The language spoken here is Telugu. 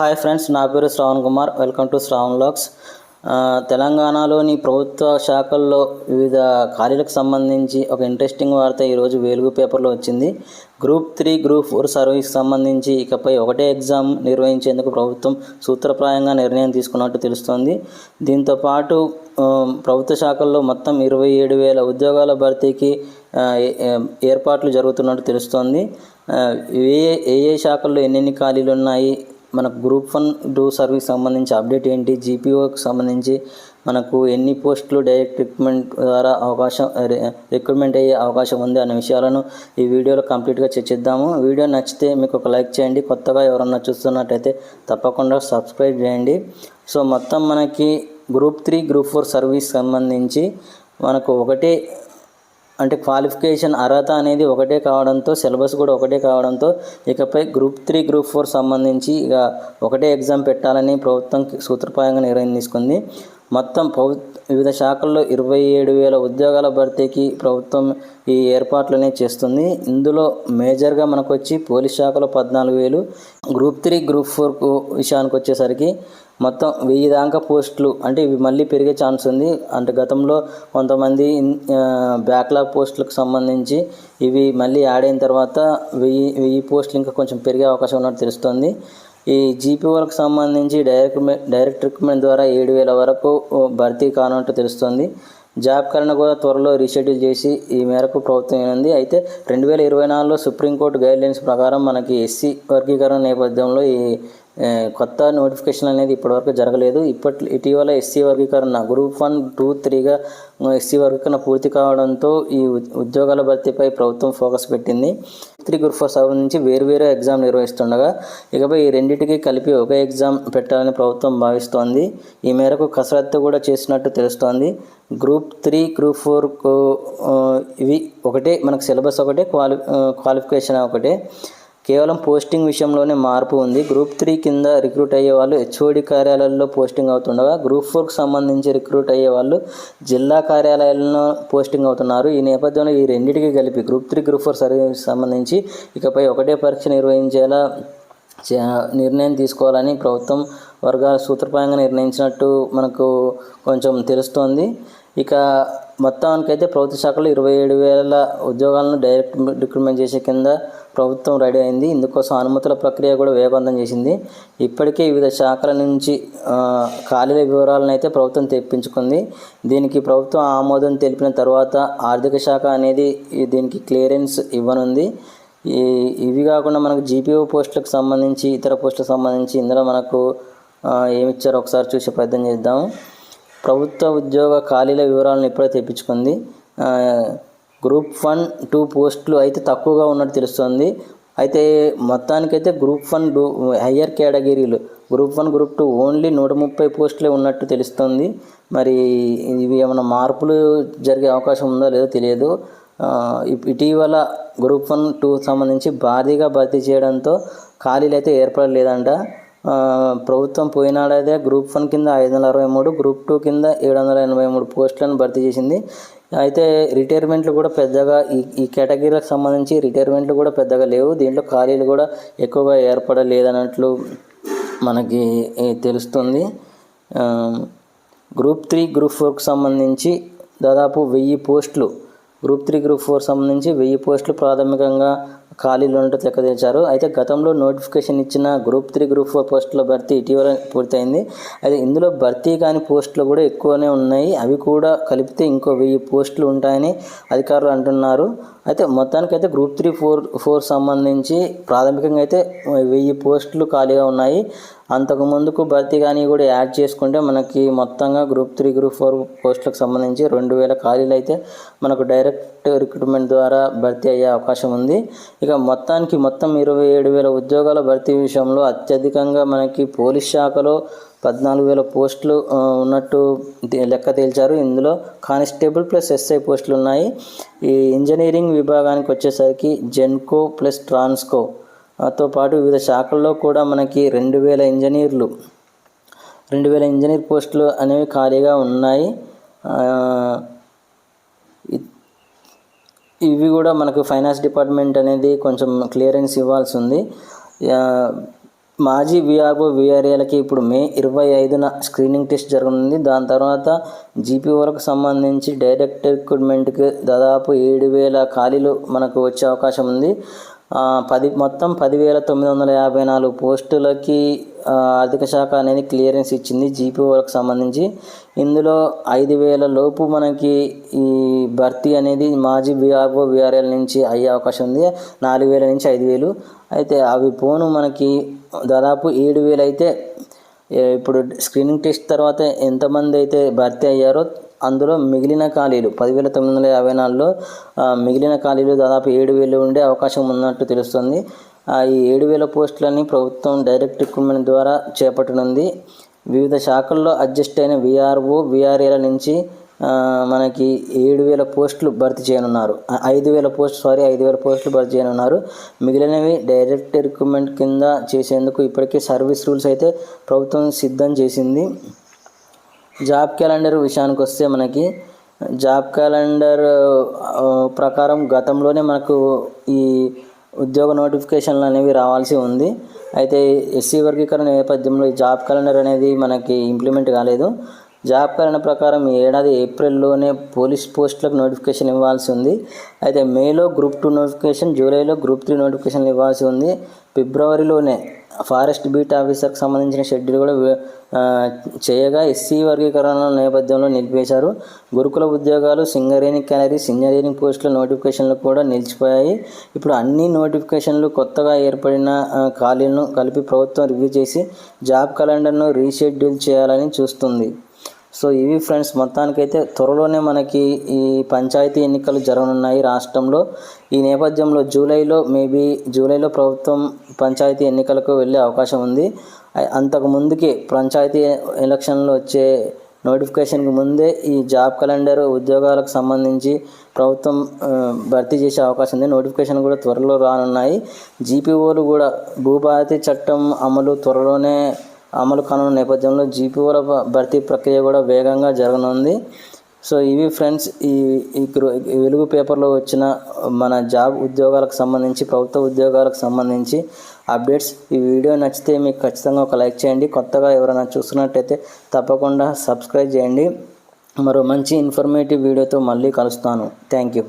హాయ్ ఫ్రెండ్స్ నా పేరు శ్రావణ్ కుమార్. వెల్కమ్ టు శ్రావణ్ లాక్స్ తెలంగాణలోని ప్రభుత్వ శాఖల్లో వివిధ ఖాళీలకు సంబంధించి ఒక ఇంట్రెస్టింగ్ వార్త ఈరోజు వేలుగు పేపర్లో వచ్చింది. Group three group four service సంబంధించి ఇకపై ఒకటే ఎగ్జామ్ నిర్వహించేందుకు ప్రభుత్వం సూత్రప్రాయంగా నిర్ణయం తీసుకున్నట్టు తెలుస్తోంది. దీంతో పాటు ప్రభుత్వ శాఖల్లో మొత్తం ఇరవై ఏడు వేల ఉద్యోగాల భర్తీకి ఏ- ఏర్పాట్లు జరుగుతున్నట్టు తెలుస్తోంది. ఏ ఏ శాఖల్లో ఎన్నెన్ని ఖాళీలు ఉన్నాయి మనకు గ్రూప్ వన్ టూ సర్వీస్ సంబంధించి అప్డేట్ ఏంటి? జీపీఓకి సంబంధించి మనకు ఎన్ని పోస్టులు డైరెక్ట్ రిక్రూట్మెంట్ ద్వారా అవకాశం రి- రిక్రూట్మెంట్ అయ్యే అవకాశం ఉంది అనే విషయాలను ఈ వీడియోలో కంప్లీట్గా చర్చిద్దాము. వీడియో నచ్చితే మీకు ఒక లైక్ చేయండి. కొత్తగా ఎవరన్నా చూస్తున్నట్టయితే తప్పకుండా సబ్స్క్రైబ్ చేయండి. సో మొత్తం మనకి group three group four service సంబంధించి మనకు ఒకటే అంటే క్వాలిఫికేషన్ అర్హత అనేది ఒకటే కావడంతో సిలబస్ కూడా ఒకటే కావడంతో ఇకపై గ్రూప్ త్రీ గ్రూప్ ఫోర్ సంబంధించి ఇక ఒకటే ఎగ్జామ్ పెట్టాలని ప్రభుత్వం సూత్రప్రాయంగా నిర్ణయం తీసుకుంది. మొత్తం ప్రభు వివిధ శాఖల్లో ఇరవై ఏడు వేల ఉద్యోగాల భర్తీకి ప్రభుత్వం ఈ ఏర్పాట్లనే చేస్తుంది. ఇందులో మేజర్గా మనకు వచ్చి పోలీస్ శాఖలో పద్నాలుగు వేలు గ్రూప్ త్రీ గ్రూప్ ఫోర్కు విషయానికి వచ్చేసరికి మొత్తం వెయ్యి దాకా పోస్టులు అంటే ఇవి మళ్ళీ పెరిగే ఛాన్స్ ఉంది. అంటే గతంలో కొంతమంది బ్యాక్లాగ్ పోస్టులకు సంబంధించి ఇవి మళ్ళీ యాడ్ అయిన తర్వాత వెయ్యి వెయ్యి పోస్టులు ఇంకా కొంచెం పెరిగే అవకాశం ఉన్నట్టు తెలుస్తుంది. ఈ జీపీఓలకు సంబంధించి డైరెక్ట్ డైరెక్ట్ రిక్రూట్మెంట్ ద్వారా ఏడు వేల వరకు భర్తీ కానున్నట్టు తెలుస్తుంది. జాబ్ కరణ కూడా త్వరలో రీషెడ్యూల్ చేసి ఈ మేరకు ప్రభుత్వం ఏనుంది. అయితే రెండు వేల ఇరవై నాలుగులో సుప్రీంకోర్టు గైడ్లైన్స్ ప్రకారం మనకి ఎస్సీ వర్గీకరణ నేపథ్యంలో ఈ కొత్త నోటిఫికేషన్ అనేది ఇప్పటివరకు జరగలేదు. ఇప్పటి ఇటీవల ఎస్సీ వర్గీకరణ గ్రూప్ వన్ టూ త్రీగా ఎస్సీ వర్గీకరణ పూర్తి కావడంతో ఈ ఉద్యోగాల భర్తీపై ప్రభుత్వం ఫోకస్ పెట్టింది. త్రీ గ్రూప్ ఫోర్ సంబంధించి వేరువేరు ఎగ్జామ్ నిర్వహిస్తుండగా ఇకపై ఈ రెండింటికి కలిపి ఒకే ఎగ్జామ్ పెట్టాలని ప్రభుత్వం భావిస్తోంది. ఈ మేరకు కసరత్తు కూడా చేసినట్టు తెలుస్తోంది. గ్రూప్ త్రీ గ్రూప్ ఫోర్కు ఇవి ఒకటే మనకు సిలబస్ ఒకటే క్వాలి క్వాలిఫికేషన్ ఒకటే. కేవలం పోస్టింగ్ విషయంలోనే మార్పు ఉంది. గ్రూప్ త్రీ కింద రిక్రూట్ అయ్యే వాళ్ళు హెచ్ఓడి కార్యాలయాల్లో పోస్టింగ్ అవుతుండగా గ్రూప్ ఫోర్కి సంబంధించి రిక్రూట్ అయ్యే వాళ్ళు జిల్లా కార్యాలయాల్లో పోస్టింగ్ అవుతున్నారు. ఈ నేపథ్యంలో ఈ రెండింటికి కలిపి group three group four service సంబంధించి ఇకపై ఒకటే పరీక్ష నిర్వహించేలా నిర్ణయం తీసుకోవాలని ప్రభుత్వం వర్గాల సూత్రప్రాయంగా నిర్ణయించినట్టు మనకు కొంచెం తెలుస్తోంది. ఇక మొత్తానికైతే ప్రభుత్వ శాఖలో ఇరవై ఏడు వేల ఉద్యోగాలను డైరెక్ట్ రిక్రూట్మెంట్ చేసే కింద ప్రభుత్వం రెడీ అయింది. ఇందుకోసం అనుమతుల ప్రక్రియ కూడా వేగవంతం చేసింది. ఇప్పటికే వివిధ శాఖల నుంచి ఖాళీల వివరాలను అయితే ప్రభుత్వం తెప్పించుకుంది. దీనికి ప్రభుత్వం ఆమోదం తెలిపిన తర్వాత ఆర్థిక శాఖ అనేది దీనికి క్లియరెన్స్ ఇవ్వనుంది. ఈ ఇవి కాకుండా మనకు జీపీఓ పోస్టులకు సంబంధించి ఇతర పోస్టులకు సంబంధించి ఇందులో మనకు ఏమి ఇచ్చారో ఒకసారి చూసి ప్రయత్నం చేద్దాం. ప్రభుత్వ ఉద్యోగ ఖాళీల వివరాలను ఇప్పుడే తెప్పించుకుంది. గ్రూప్ వన్ టూ పోస్టులు అయితే తక్కువగా ఉన్నట్టు తెలుస్తుంది. అయితే మొత్తానికైతే group one higher కేటగిరీలు. Group one group two only నూట ముప్పై పోస్టులే ఉన్నట్టు తెలుస్తుంది. మరి ఇవి ఏమైనా మార్పులు జరిగే అవకాశం ఉందో లేదో తెలియదు. ఇప్- ఇటీవల గ్రూప్ వన్ టూ సంబంధించి భారీగా భర్తీ చేయడంతో ఖాళీలు అయితే ఏర్పడలేదంట. ప్రభుత్వం పోయినాడైతే గ్రూప్ వన్ కింద ఐదు వందల అరవై మూడు గ్రూప్ టూ కింద ఏడు వందల ఎనభై మూడు పోస్టులను భర్తీ చేసింది. అయితే రిటైర్మెంట్లు కూడా పెద్దగా ఈ ఈ కేటగిరీలకు సంబంధించి రిటైర్మెంట్లు కూడా పెద్దగా లేవు. దీంట్లో ఖాళీలు కూడా ఎక్కువగా ఏర్పడలేదన్నట్లు మనకి తెలుస్తుంది. గ్రూప్ త్రీ గ్రూప్ ఫోర్కి సంబంధించి దాదాపు వెయ్యి పోస్టులు గ్రూప్ త్రీ గ్రూప్ ఫోర్ సంబంధించి వెయ్యి పోస్టులు ప్రాథమికంగా ఖాళీలు ఉండటం తెక్కదించారు అయితే గతంలో నోటిఫికేషన్ ఇచ్చిన గ్రూప్ త్రీ గ్రూప్ ఫోర్ పోస్టుల భర్తీ ఇటీవల పూర్తయింది. అయితే ఇందులో భర్తీ కాని పోస్టులు కూడా ఎక్కువనే ఉన్నాయి. అవి కూడా కలిపితే ఇంకో వెయ్యి పోస్టులు ఉంటాయని అధికారులు అంటున్నారు. అయితే మొత్తానికైతే గ్రూప్ త్రీ ఫోర్ ఫోర్ సంబంధించి ప్రాథమికంగా అయితే వెయ్యి పోస్టులు ఖాళీగా ఉన్నాయి. అంతకు ముందుకు భర్తీ కానీ కూడా యాడ్ చేసుకుంటే మనకి మొత్తంగా గ్రూప్ త్రీ గ్రూప్ ఫోర్ పోస్టులకు సంబంధించి రెండు వేల ఖాళీలు అయితే మనకు డైరెక్ట్ రిక్రూట్మెంట్ ద్వారా భర్తీ అయ్యే అవకాశం ఉంది. ఇక మొత్తానికి మొత్తం ఇరవై ఏడు వేల ఉద్యోగాల భర్తీ విషయంలో అత్యధికంగా మనకి పోలీస్ శాఖలో పద్నాలుగు వేల పోస్టులు ఉన్నట్టు లెక్క తేల్చారు. ఇందులో కానిస్టేబుల్ ప్లస్ ఎస్ఐ పోస్టులు ఉన్నాయి. ఈ ఇంజనీరింగ్ విభాగానికి వచ్చేసరికి జెన్కో ప్లస్ ట్రాన్స్కో. తో పాటు వివిధ శాఖల్లో కూడా మనకి రెండు వేల ఇంజనీర్లు రెండు వేల ఇంజనీర్ పోస్టులు అనేవి ఖాళీగా ఉన్నాయి. ఇవి కూడా మనకు ఫైనాన్స్ డిపార్ట్మెంట్ అనేది కొంచెం క్లియరెన్స్ ఇవ్వాల్సి ఉంది మాజీ విఆర్ఓ విఆర్ఏలకి ఇప్పుడు మే ఇరవై ఐదున స్క్రీనింగ్ టెస్ట్ జరగనుంది. దాని తర్వాత జీపీఓలకు సంబంధించి డైరెక్ట్ రిక్రూట్మెంట్కి దాదాపు ఏడు వేల ఖాళీలు మనకు వచ్చే అవకాశం ఉంది. పది మొత్తం పదివేల తొమ్మిది వందల యాభై నాలుగు పోస్టులకి ఆర్థిక శాఖ అనేది క్లియరెన్స్ ఇచ్చింది జీపీఓలకు సంబంధించి. ఇందులో ఐదు వేల లోపు మనకి ఈ భర్తీ అనేది మాజీ విఆర్ఓ బీఆర్ఎల్ నుంచి అయ్యే అవకాశం ఉంది. నాలుగు వేల నుంచి ఐదు వేలు. అయితే అవి పోను మనకి దాదాపు ఏడు వేలు అయితే ఇప్పుడు స్క్రీనింగ్ టెస్ట్ తర్వాత ఎంతమంది అయితే భర్తీ అయ్యారో అందులో మిగిలిన ఖాళీలు పదివేల తొమ్మిది వందల యాభై నాలుగులో మిగిలిన ఖాళీలు దాదాపు ఏడు వేలు ఉండే అవకాశం ఉన్నట్టు తెలుస్తుంది. ఈ ఏడు వేల పోస్టులని ప్రభుత్వం డైరెక్ట్ రిక్రూట్మెంట్ ద్వారా చేపట్టనుంది. వివిధ శాఖల్లో అడ్జస్ట్ అయిన విఆర్ఓ విఆర్ఏల నుంచి మనకి ఏడు వేల పోస్టులు భర్తీ చేయనున్నారు. ఐదు వేల పోస్ట్ సారీ ఐదు వేల పోస్టులు భర్తీ చేయనున్నారు. మిగిలినవి డైరెక్ట్ రిక్రూట్మెంట్ కింద చేసేందుకు ఇప్పటికే సర్వీస్ రూల్స్ అయితే ప్రభుత్వం సిద్ధం చేసింది. జాబ్ క్యాలెండర్ విషయానికి వస్తే మనకి జాబ్ క్యాలెండర్ ప్రకారం గతంలోనే మనకు ఈ ఉద్యోగ నోటిఫికేషన్లు అనేవి రావాల్సి ఉంది. అయితే ఎస్సీ వర్గీకరణ నేపథ్యంలో ఈ జాబ్ క్యాలెండర్ అనేది మనకి ఇంప్లిమెంట్ కాలేదు. జాబ్ కరణ ప్రకారం ఈ ఏడాది ఏప్రిల్లోనే పోలీస్ పోస్టులకు నోటిఫికేషన్ ఇవ్వాల్సి ఉంది. అయితే మేలో గ్రూప్ టూ నోటిఫికేషన్ జూలైలో గ్రూప్ త్రీ నోటిఫికేషన్లు ఇవ్వాల్సి ఉంది. ఫిబ్రవరిలోనే ఫారెస్ట్ బీట్ ఆఫీసర్కి సంబంధించిన షెడ్యూల్ కూడా చేయగా ఎస్సీ వర్గీకరణ నేపథ్యంలో నిలిపేశారు గురుకుల ఉద్యోగాలు సింగరేణి క్యాలరీ ఇంజనీరింగ్ పోస్టుల నోటిఫికేషన్లు కూడా నిలిచిపోయాయి. ఇప్పుడు అన్ని నోటిఫికేషన్లు కొత్తగా ఏర్పడిన ఖాళీలను కలిపి ప్రభుత్వం రివ్యూ చేసి జాబ్ క్యాలెండర్ను రీషెడ్యూల్ చేయాలని చూస్తుంది. సో ఇవి ఫ్రెండ్స్ మొత్తానికైతే త్వరలోనే మనకి ఈ పంచాయతీ ఎన్నికలు జరగనున్నాయి రాష్ట్రంలో. ఈ నేపథ్యంలో జూలైలో మేబీ జూలైలో ప్రభుత్వం పంచాయతీ ఎన్నికలకు వెళ్ళే అవకాశం ఉంది. అంతకు ముందుకి పంచాయతీ ఎలక్షన్లు వచ్చే నోటిఫికేషన్కి ముందే ఈ జాబ్ క్యాలెండర్ ఉద్యోగాలకు సంబంధించి ప్రభుత్వం భర్తీ చేసే అవకాశం ఉంది. నోటిఫికేషన్ కూడా త్వరలో రానున్నాయి. జీపీఓలు కూడా భూభారతి చట్టం అమలు త్వరలోనే అమలు కానున్న నేపథ్యంలో జీపీఓల భర్తీ ప్రక్రియ కూడా వేగంగా జరగనుంది. సో ఇవి ఫ్రెండ్స్ ఈ ఈ వెలుగు పేపర్లో వచ్చిన మన జాబ్ ఉద్యోగాలకు సంబంధించి ప్రభుత్వ ఉద్యోగాలకు సంబంధించి అప్డేట్స్. ఈ వీడియో నచ్చితే మీకు ఖచ్చితంగా ఒక లైక్ చేయండి. కొత్తగా ఎవరైనా చూస్తున్నట్టయితే తప్పకుండా సబ్స్క్రైబ్ చేయండి. మరో మంచి ఇన్ఫర్మేటివ్ వీడియోతో మళ్ళీ కలుస్తాను. Thank you.